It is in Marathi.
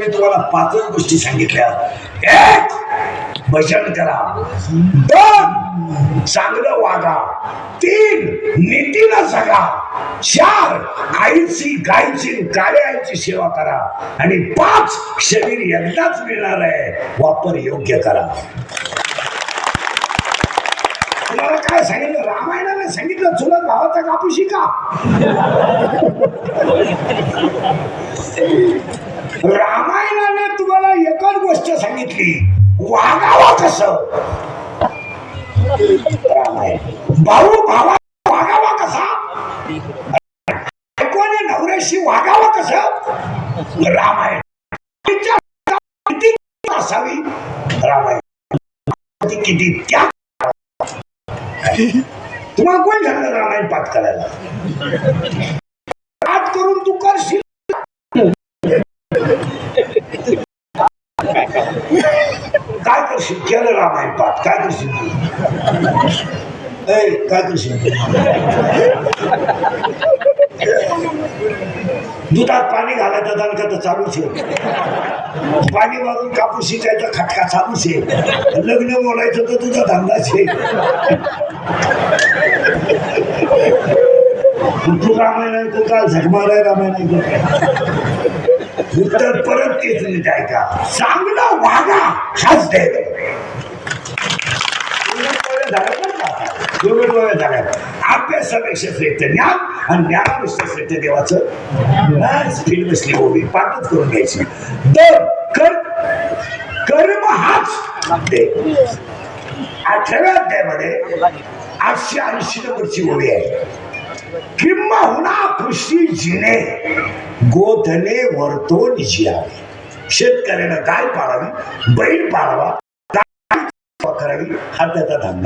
मी तुम्हाला पाचच गोष्टी सांगितल्या. एक भजन करा. दोन चांगलं वागा. तीन नीतीनं जगा. चार आईची गायची काळ्या आईची सेवा करा. आणि पाच शरीर एकदाच मिळणार आहे. वापर योग्य करा. तुम्हाला काय सांगितलं? रामायणाने सांगितलं? चुलत भावाचा कापू शिका. रामायणाने गोष्ट सांगितली वागावं कसं भाऊ भावा वागावा कसा बायकोने नवऱ्याशी वागावं कसं रामायण. किती असावी? रामायण. किती त्या तुम्हाला कोण झालं रामायण पाठ करायला पाठ करून तू करशील काय केलं रामायण पाठ काय करशील तू काय करशील दुधात पाणी घालायचं दणका तर चालूच आहे पाणी मारून कापूस शिकायचा खटका चालूच आहे लग्न बोलायचं तर तुझा धंदाच आहे तू रामायण ऐकू का झगमाराय रामायण ऐकू उत्तर परत तेच नीट ऐका चांगला वागा हाच दे अभ्यासापेक्षा श्रेष्ठ ज्ञान आणि ज्ञानापेक्षा श्रेष्ठ देवाचं. स्पीड बसली पाठच करून घ्यायची. तर कर कर्म हाच अठराव्या अध्यायामध्ये आठशे ऐंशी नंबरची ओवी आहे. किंबहुना खुशी जिने गोधने वरतो जियावे. शेतकऱ्यानं गाय पाळावी बैल पाळावा करावी हा त्याचा धंदा.